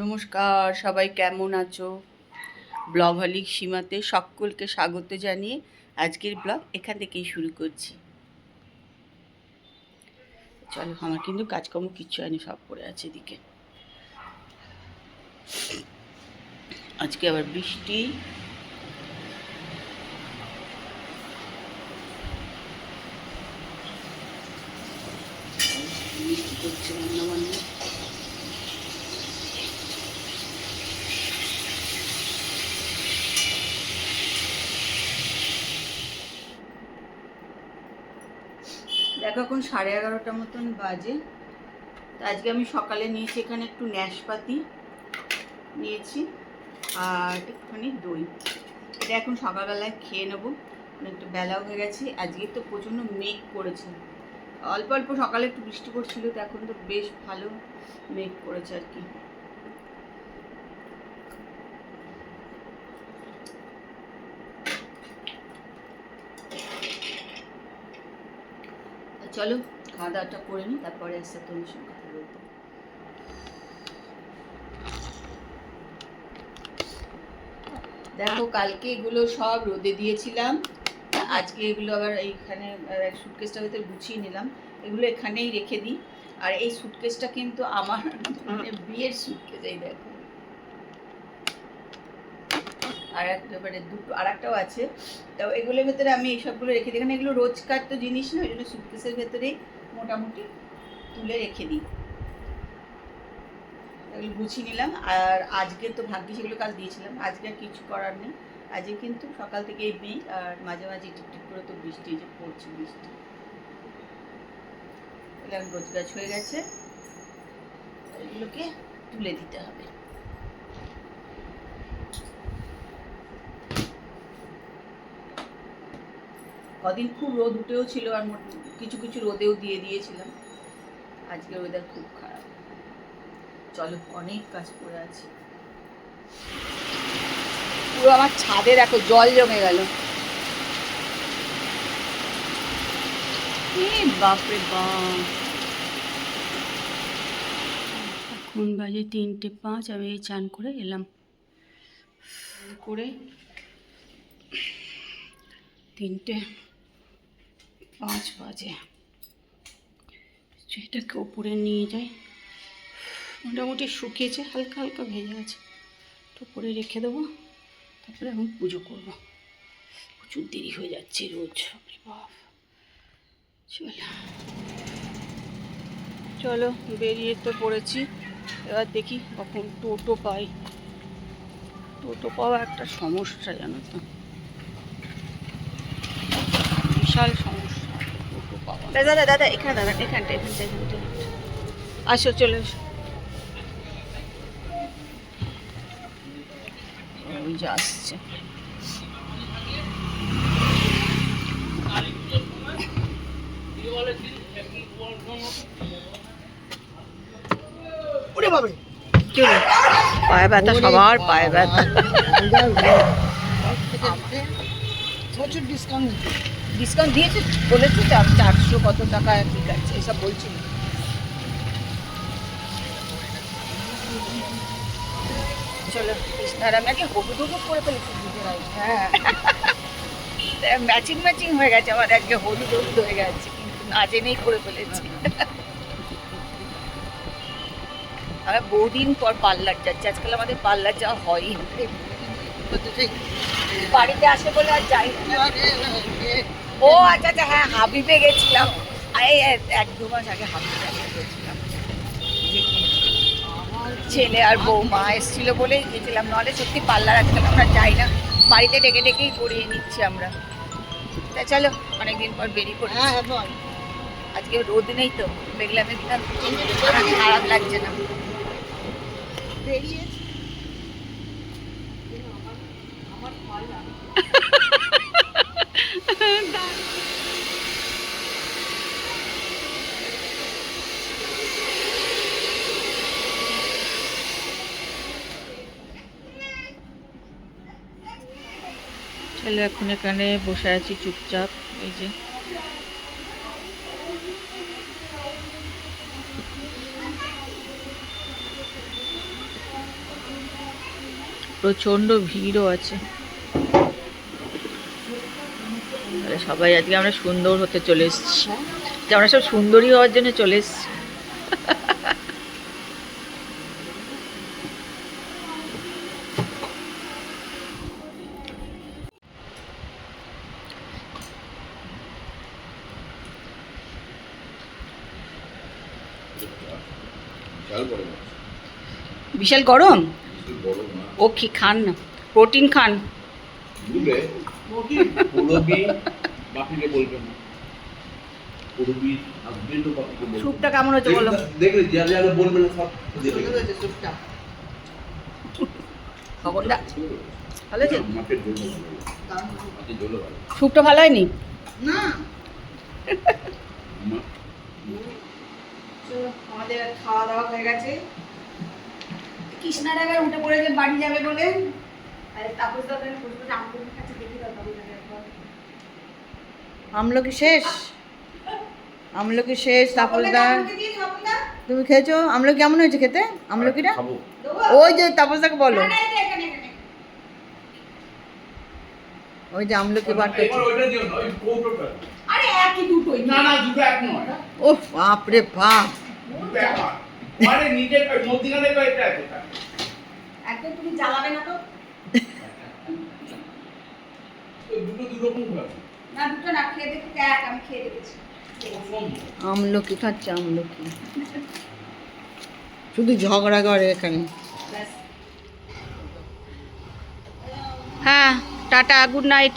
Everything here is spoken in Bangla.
নমস্কার, সবাই কেমন আছো? ব্লগ হলিক সীমাতে সকলকে স্বাগত জানিয়ে আজকের ব্লগ এখান থেকেই শুরু করছি। চলো, আমার কিন্তু কাজকর্ম কিচ্ছু হয়নি, সব পড়ে আছে এদিকে। আজকে আবার বৃষ্টি বৃষ্টি করছে দেখো এখন সাড়ে এগারোটা মতন বাজে। তো আজকে আমি সকালে নিয়েছি এখানে একটু ন্যাশপাতি নিয়েছি আর একটুখানি দই। এটা এখন সকালবেলায় খেয়ে নেব। অনেকটা বেলাও হয়ে গেছে। আজকে তো প্রচণ্ড মেঘ করেছে। অল্প অল্প সকালে একটু বৃষ্টি পড়ছিল, তো এখন তো বেশ ভালো মেঘ করেছে আর কি। চলো খাওয়া দাওয়াটা করে নিই তারপরে আসতে তোমার সঙ্গে কথা বলব। দেখো, কালকে এগুলো সব রোদে দিয়েছিলাম। আজকে এগুলো আবার এইখানে সুটকেসটা ভিতরে গুছিয়ে নিলাম। এগুলো এখানেই রেখে দিই। আর এই সুটকেসটা কিন্তু আমার মানে বিয়ের সুটকেস এই দেখো। আর একটা মানে দুটো আর একটাও আছে। তো এগুলোর ভেতরে আমি এইসবগুলো রেখে দিই। এখানে এগুলো রোজকার তো জিনিস না ওই জন্য সুটকেসের ভেতরেই মোটামুটি তুলে রেখে দিই। এগুলো গুছিয়ে নিলাম। আর আজকে তো ভাগ্যে সেগুলো কাজ দিয়েছিলাম। আজকে আর কিছু করার নেই। আজকে কিন্তু সকাল থেকে এই আর মাঝে মাঝে টিপটিপ করে তো বৃষ্টি যে পড়ছে বৃষ্টি। এগুলো গোছ গাছ হয়ে গেছে। এগুলোকে তুলে দিতে হবে। কদিন খুব রোদ উঠেও ছিল, আর কিছু কিছু রোদেও দিয়ে দিয়েছিলাম। আজকে ওয়েদার খুব খারাপ। চলো অনেক কাজ করে আছে। পুরো আমার ছাদে দেখো জল জমে গেল। বাপরে বাপ। এখন বাজে তিনটে পাঁচ আমি এই চান করে এলাম। করে? তিনটে পাঁচ বাজে। এটাকে ওপরে নিয়ে যাই। মোটামুটি শুকিয়েছে হালকা হালকা ভেজে আছে। তো উপরে রেখে দেবো। তারপরে এখন পুজো করব। প্রচুর দেরি হয়ে যাচ্ছে রোজ চলো। চলো বেরিয়ে তো পড়েছি। এবার দেখি কখন টোটো পাই। টোটো পাওয়া একটা সমস্যা জানো তো। বিশাল সমস্যা টোটো পাওয়া। দাদা দাদা দাদা এখানে দাদা এখানটা এখানটা এখানটা। আসো চলে এসো ওই যে আসছে। কি? পায়ে ব্যথা সবার পায়ে ব্যথা। প্রচুর ডিসকাউন্ট ডিসকাউন্ট দিয়েছে বলেছে চার চারশো কত টাকা ঠিক আছে এসব বলছিল চলো আর আমি আগে হবু ধবু করে ফেলেছি? দুজনে হ্যাঁ। ম্যাচিং ম্যাচিং হয়ে গেছে আমার আজকে হলুদ হলুদ হয়ে গেছে, কিন্তু না জেনেই করে ফেলেছি। আমি বহুদিন পর পার্লার যাচ্ছি, আজকাল আমাদের পার্লার যাওয়া হয়ই। বাড়িতে আসে বলে আর যাই ও আচ্ছা আচ্ছা হ্যাঁ হাবিবে গেছিলাম। এক দু মাস আগে হাবিবে গেছিলাম। ছেলে আর বৌমা এসেছিল বলেই গেছিলাম নাহলে সত্যি পার্লার আজকাল আমরা যাই না। বাড়িতে ডেকে ডেকেই করিয়ে নিচ্ছি আমরা। তা চলো অনেকদিন পর বেরিয়ে পড়ি হ্যাঁ হ্যাঁ বল। আজকে রোদ নেই তো মেঘলা মেঘলা খারাপ লাগছে না। বেরিয়ে আমার বেরিয়েছি ছেলে এখন এখানে বসে আছি চুপচাপ, এই যে। প্রচণ্ড ভিড়ও আছে। সবাই, আজকে আমরা সুন্দর হতে চলে এসছি। আমরা সব সুন্দরী হওয়ার জন্য চলে এসছি। বিশাল গরম? ও কি খান না? প্রোটিন খান। স্যুপটা কেমন হচ্ছে বলো? দেখলে যা যা বলবে না সব দিয়ে খবরটা ভালো আছে স্যুপটা ভালো হয়নি? না। আমার আমাদের খাওয়া দাওয়া হয়ে গেছে। কৃষ্ণা ডাকার উঠে পড়েছে বাড়ি যাবে বলে। আর তাপস দাদা বসে বসে কাছে দেখি দাও তাপস দাদা একবার। আমলকি শেষ? আমলকি শেষ খাব না? তুমি খেয়েছো? আমলকি কেমন হয়েছে খেতে? আমলকিটা? ওই যে বলো। যে এখানে, এখানে। ওই যে আমলকি বার করছে এবার ওইটা দিও না আরে একই দুটোই। না না দুটো এক নয়। ও বাপরে বাপ। দুটো এক মানে কয়েকটা একদম তুমি জ্বালাবে না তো? দুটো দুরকম হবে না দুটো না খেয়ে দেখি দেখ আমি খেয়ে দেখেছি। আমলকি খাচ্ছে আমলকি। শুধু ঝগড়া করে এখানে। হ্যাঁ টাটা গুড নাইট।